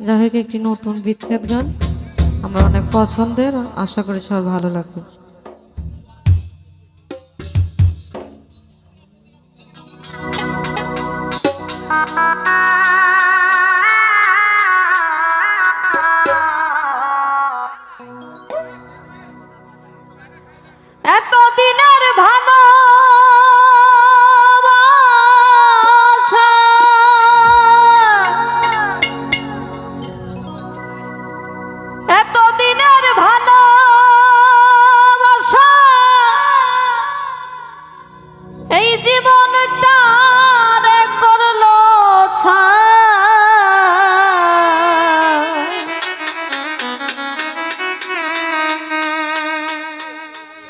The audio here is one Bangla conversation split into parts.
যাই হোক একটি নতুন বিচ্ছেদ গান। আমার অনেক পছন্দের আশা করি সবার ভালো লাগবে।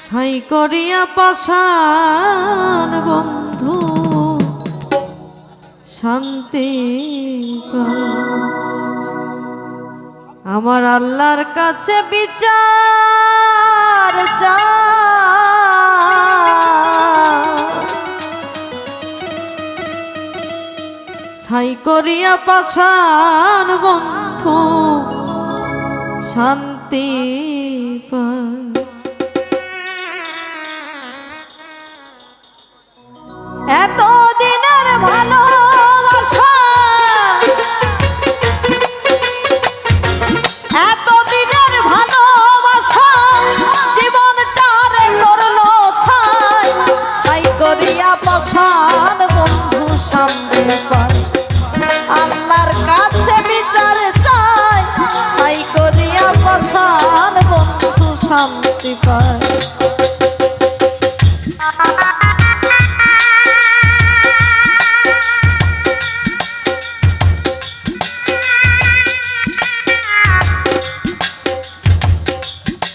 সাই করিয়া পাশান বন্ধু। শান্তি আমার আল্লাহর কাছে বিচার সাই করিয়া পাশান বন্ধু। শান্তি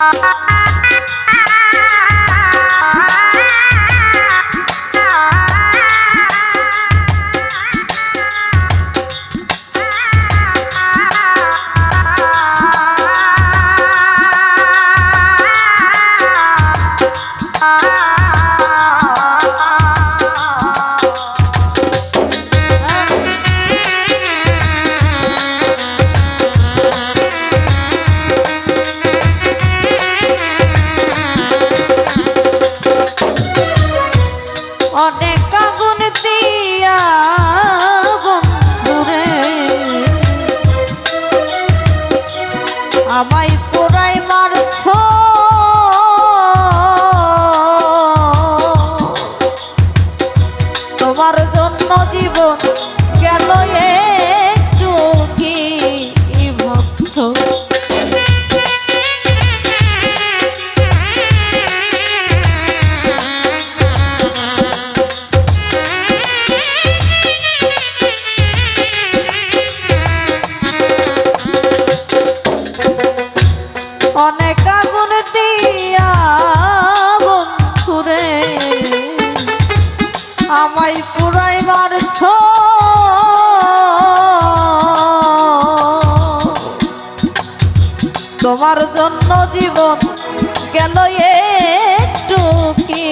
Ah mãe তোমার জন্য জীবন কেন একটু কি?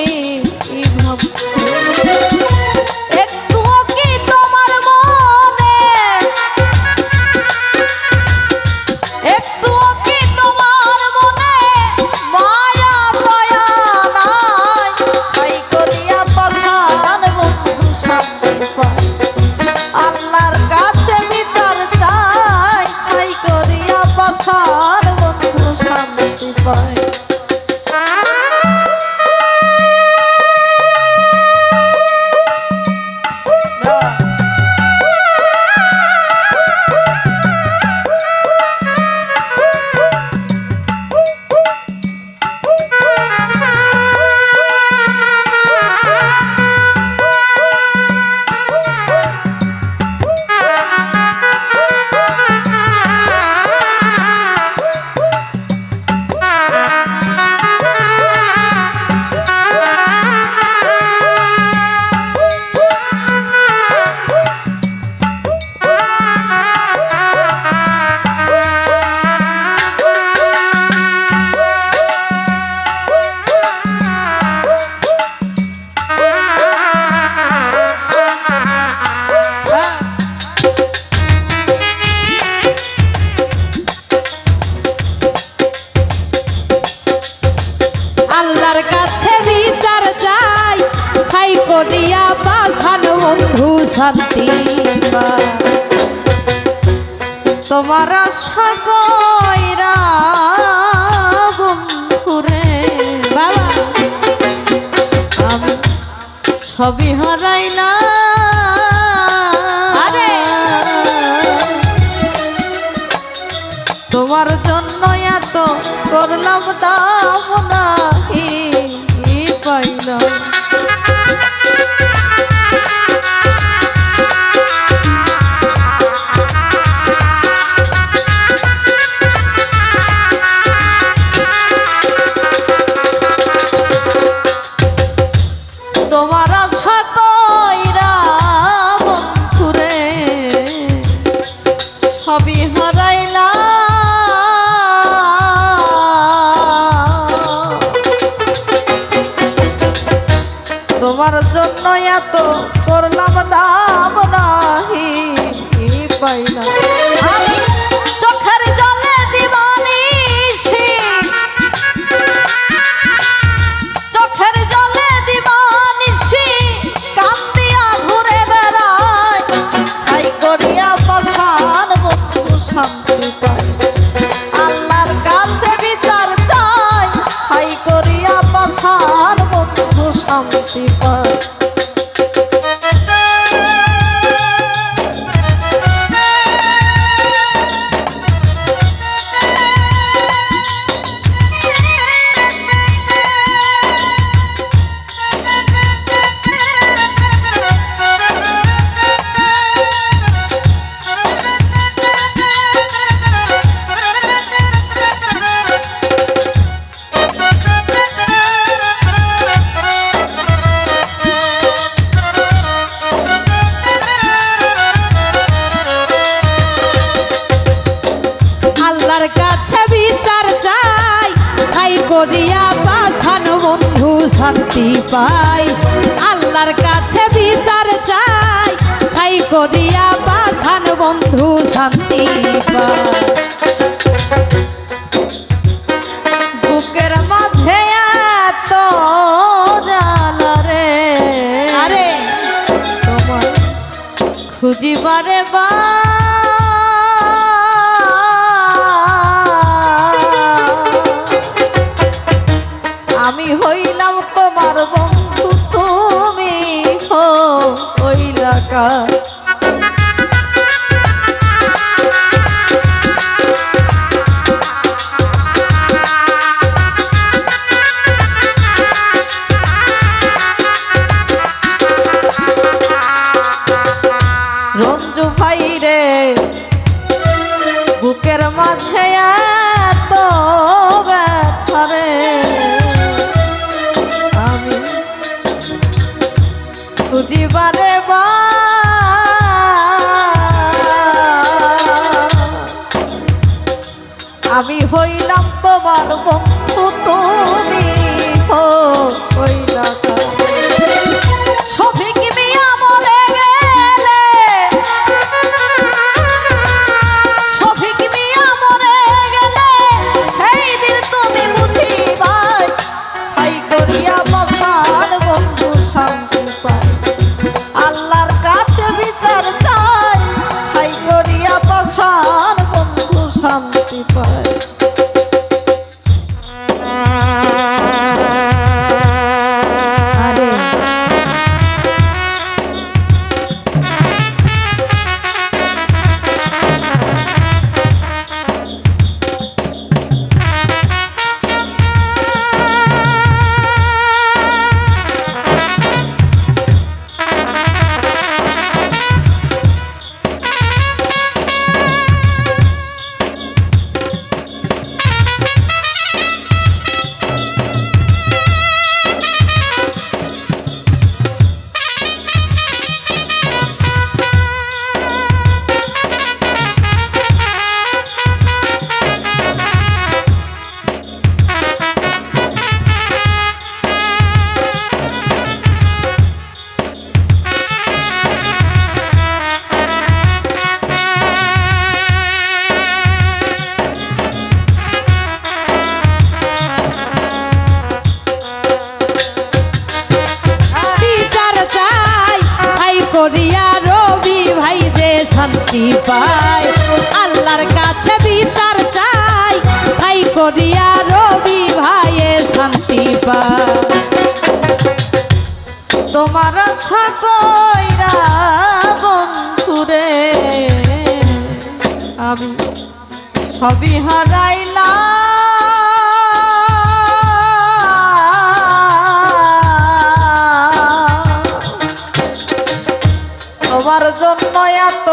বন্ধু শান্তি তোমার আশা কইরা বন্ধুরে বাবা আমি সবই হারাইলা তোমার জন্য এত করলাম দাম না পাইলাম। কইরা বন্ধুরে সবই হারাইলা তোমার জন্য এত শান্তি পাই। আল্লাহর কাছে বিচার চাই। ছাই করিয়া বাসান বন্ধু শান্তি পাই। মাঝে পাই। আল্লাহর কাছে বিচার চাই। ভাই করিয়া রবি ভাইয়ে শান্তি পাই। তোমার আশা কইরা বন্ধুরে আমি সবই হারাইলাম। তোমার জন্য এত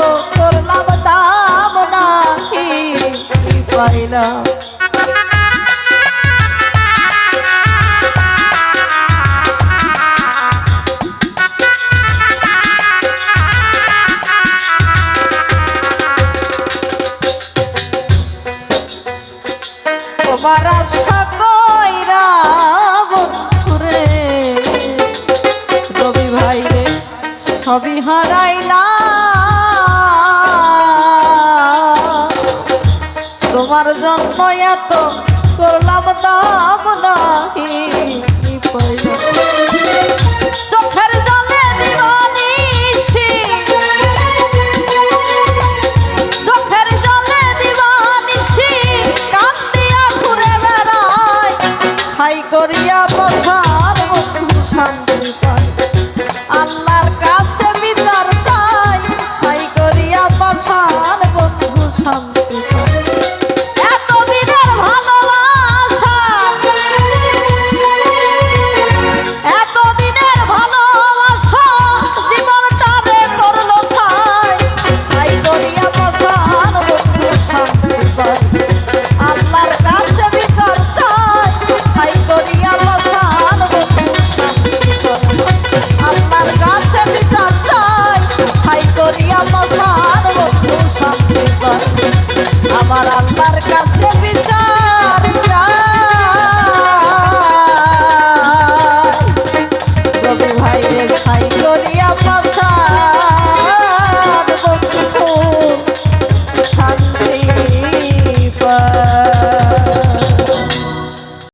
বন্ধুরে রবি ভাই রে সবই হারাইলা জন্য এত